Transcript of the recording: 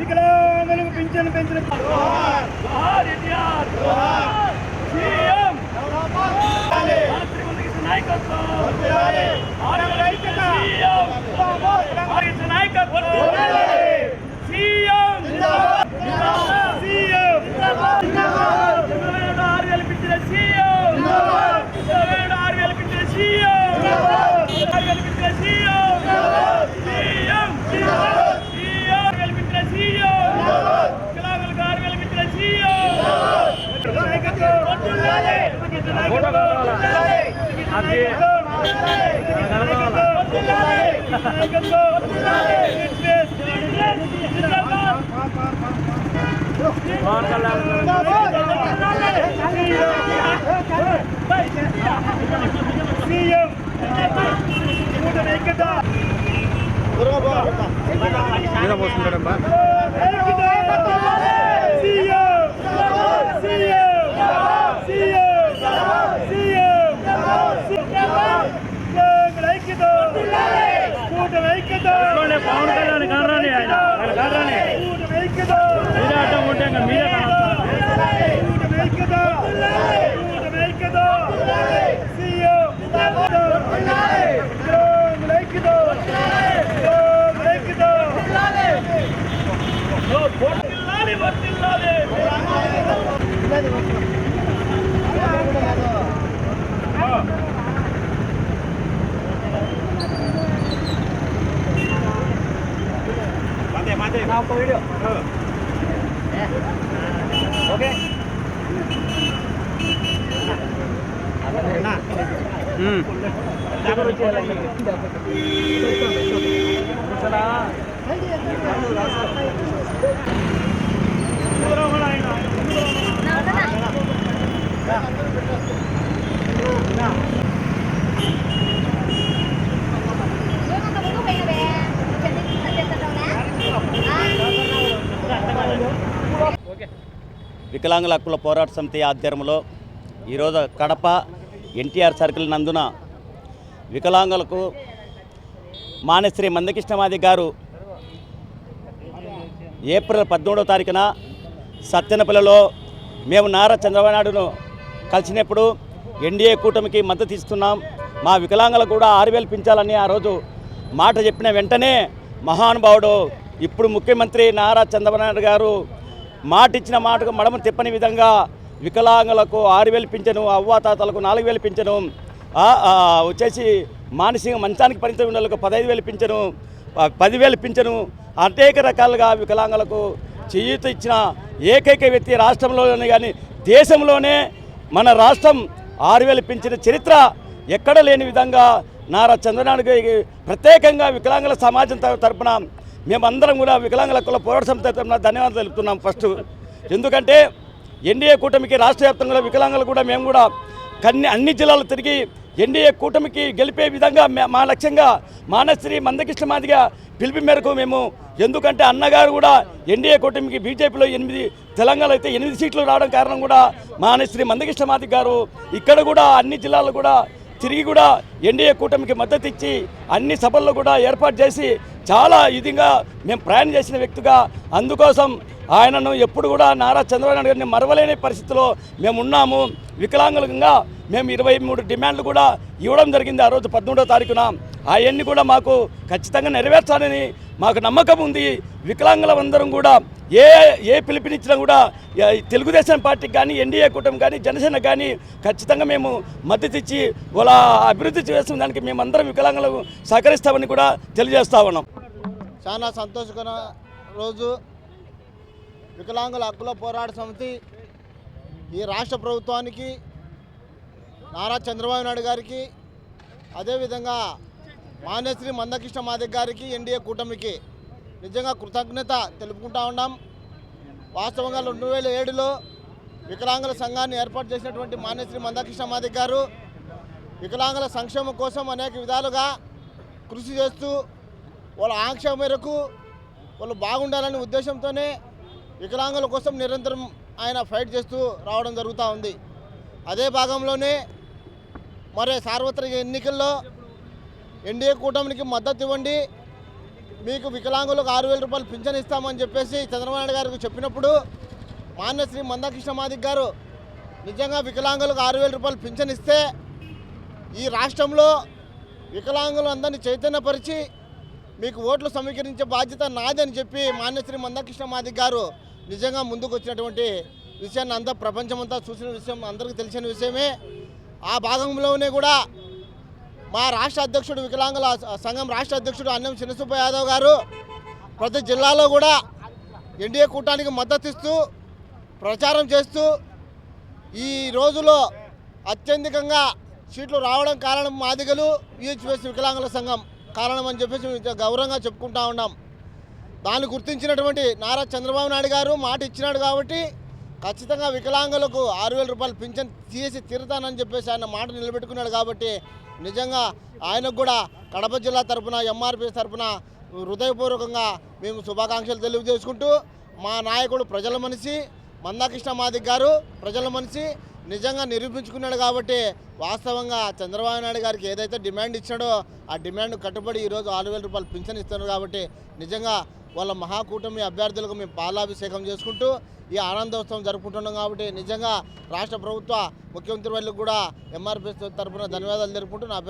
వికలాంగులకు పింఛను పెంచిన నాయకత్వం আজকে मेरा मौसम गरम है పవన్ కళ్యాణ్ కారణాన్ని ఆయన. కారణాన్ని మీరే అడ్డం ఉంటే మీరే Video. Hmm. Yeah. Okay. Hmm. Nah, nah. వికలాంగుల హక్కుల పోరాట సమితి ఆధ్వర్యంలో ఈరోజు కడప ఎన్టీఆర్ సర్కిల్ నందున వికలాంగులకు మానశ్రీ మందకృష్ణమాది గారు ఏప్రిల్ పద్మూడవ తారీఖున సత్యనపల్లిలో మేము నారా చంద్రబాబు నాయుడును కలిసినప్పుడు ఎన్డీఏ కూటమికి మద్దతు ఇస్తున్నాం. మా వికలాంగులకు కూడా ఆరు వేలు పెంచాలని ఆ రోజు మాట చెప్పిన వెంటనే మహానుభావుడు ఇప్పుడు ముఖ్యమంత్రి నారా చంద్రబాబు నాయుడు గారు మాట ఇచ్చిన మాటకు మడమ తిప్పని విధంగా వికలాంగులకు ఆరు వేలు పింఛను అవ్వాతాతలకు నాలుగు వేలు పింఛను వచ్చేసి మానసిక మంచానికి పరిమితం ఉండేందుకు పదహైదు వేలు పింఛను పదివేలు పింఛను అనేక రకాలుగా వికలాంగులకు చేయూత ఇచ్చిన ఏకైక వ్యక్తి రాష్ట్రంలోనే కానీ దేశంలోనే మన రాష్ట్రం ఆరు వేలు పెంచిన చరిత్ర ఎక్కడ లేని విధంగా నారా చంద్రనాయుడు ప్రత్యేకంగా వికలాంగుల సమాజం తరపున మేమందరం కూడా వికలాంగుల కుల పోరాట సమితి తరఫున ధన్యవాదాలు తెలుపుతున్నాం ఫస్ట్. ఎందుకంటే ఎన్డీఏ కూటమికి రాష్ట్ర వ్యాప్తంగా వికలాంగులు కూడా మేము కూడా కన్ని అన్ని జిల్లాలు తిరిగి ఎన్డీఏ కూటమికి గెలిపే విధంగా మా లక్ష్యంగా మానశ్రీ మందకృష్ణ మాదిగా పిలిపి మేరకు మేము ఎందుకంటే అన్నగారు కూడా ఎన్డీఏ కూటమికి బీజేపీలో ఎనిమిది తెలంగాణ అయితే ఎనిమిది సీట్లు రావడం కారణం కూడా మానశ్రీ మందకృష్ణ మాదిగ గారు ఇక్కడ కూడా అన్ని జిల్లాల్లో కూడా తిరిగి కూడా ఎన్డీఏ కూటమికి మద్దతు ఇచ్చి అన్ని సభల్లో కూడా ఏర్పాటు చేసి చాలా ఇదిగా మేము ప్రయాణం చేసిన వ్యక్తిగా అందుకోసం ఆయనను ఎప్పుడు కూడా నారా చంద్రబాబు నాయుడు గారిని మరవలేని పరిస్థితిలో మేము ఉన్నాము. వికలాంగులంగా మేము ఇరవై మూడు డిమాండ్లు కూడా ఇవ్వడం జరిగింది ఆ రోజు పదమూడో తారీఖున. అవన్నీ కూడా మాకు ఖచ్చితంగా నెరవేర్చాలని మాకు నమ్మకం ఉంది. వికలాంగులందరం కూడా ఏ ఏ పిలుపునిచ్చినా కూడా తెలుగుదేశం పార్టీకి కానీ ఎన్డీఏ కూటమి కానీ జనసేన కానీ ఖచ్చితంగా మేము మద్దతు ఇచ్చి వాళ్ళ అభివృద్ధి చేసిన దానికి మేమందరం వికలాంగులకు సహకరిస్తామని కూడా తెలియజేస్తా ఉన్నాం. చాలా సంతోషకర రోజు. వికలాంగుల హక్కుల పోరాట సమితి ఈ రాష్ట్ర ప్రభుత్వానికి నారా చంద్రబాబు నాయుడు గారికి అదేవిధంగా మాన్యశ్రీ మందకృష్ణ మాదిక్ గారికి ఎన్డీఏ కూటమికి నిజంగా కృతజ్ఞత తెలుపుకుంటా ఉన్నాం. వాస్తవంగా రెండు వేల ఏడులో వికలాంగుల సంఘాన్ని ఏర్పాటు చేసినటువంటి మాన్యశ్రీ మందకృష్ణ మాదిక్ గారు వికలాంగుల సంక్షేమం కోసం అనేక విధాలుగా కృషి చేస్తూ వాళ్ళ ఆంక్ష మేరకు వాళ్ళు బాగుండాలనే ఉద్దేశంతోనే వికలాంగుల కోసం నిరంతరం ఆయన ఫైట్ చేస్తూ రావడం జరుగుతూ ఉంది. అదే భాగంలోనే మరి సార్వత్రిక ఎన్నికల్లో ఎన్డీఏ కూటమికి మద్దతు ఇవ్వండి. మీకు వికలాంగులకు ఆరు వేల రూపాయలు పింఛన్ ఇస్తామని చెప్పేసి చంద్రబాబు నాయుడు గారికి చెప్పినప్పుడు మాన్య శ్రీ మందాకృష్ణ మాదిక్ గారు నిజంగా వికలాంగులకు ఆరు వేల రూపాయలు పింఛన్ ఇస్తే ఈ రాష్ట్రంలో వికలాంగులందరినీ చైతన్యపరిచి మీకు ఓట్లు సమీకరించే బాధ్యత నాదని చెప్పి మాన్యశ్రీ మందకృష్ణ మాదిక్ గారు నిజంగా ముందుకు వచ్చినటువంటి విషయాన్ని అంతా ప్రపంచమంతా చూసిన విషయం అందరికీ తెలిసిన విషయమే. ఆ భాగంలోనే కూడా మా రాష్ట్ర అధ్యక్షుడు వికలాంగుల సంఘం రాష్ట్ర అధ్యక్షుడు అన్నం చిన్నసుబ్బ యాదవ్ గారు ప్రతి జిల్లాలో కూడా ఎన్డీఏ కూటానికి మద్దతు ఇస్తూ ప్రచారం చేస్తూ ఈ రోజులో అత్యధికంగా సీట్లు రావడం కారణం మాదిగలు యూహెచ్ఎస్ వికలాంగుల సంఘం కారణం అని చెప్పేసి గౌరవంగా చెప్పుకుంటా ఉన్నాం. దాన్ని గుర్తించినటువంటి నారా చంద్రబాబు నాయుడు గారు మాట ఇచ్చినాడు కాబట్టి ఖచ్చితంగా వికలాంగులకు ఆరు వేల రూపాయలు పింఛన్ తీసి తీరుతానని చెప్పేసి ఆయన మాట నిలబెట్టుకున్నాడు కాబట్టి నిజంగా ఆయనకు కూడా కడప జిల్లా తరపున ఎంఆర్పీ తరఫున హృదయపూర్వకంగా మేము శుభాకాంక్షలు తెలియజేసుకుంటూ మా నాయకుడు ప్రజల మనిషి మందాకృష్ణ మాదిక్ గారు ప్రజల మనిషి నిజంగా నిరూపించుకున్నాడు కాబట్టి వాస్తవంగా చంద్రబాబు నాయుడు గారికి ఏదైతే డిమాండ్ ఇచ్చాడో ఆ డిమాండ్ కట్టుబడి ఈరోజు ఆరు వేల రూపాయలు పింఛన్ ఇస్తున్నారు కాబట్టి నిజంగా వాళ్ళ మహాకూటమి అభ్యర్థులకు మేము పాలాభిషేకం చేసుకుంటూ ఈ ఆనందోత్సవం జరుపుకుంటున్నాం కాబట్టి నిజంగా రాష్ట్ర ప్రభుత్వ ముఖ్యమంత్రి వాళ్ళకు కూడా ఎంఆర్పీ తరఫున ధన్యవాదాలు జరుపుకుంటూ నా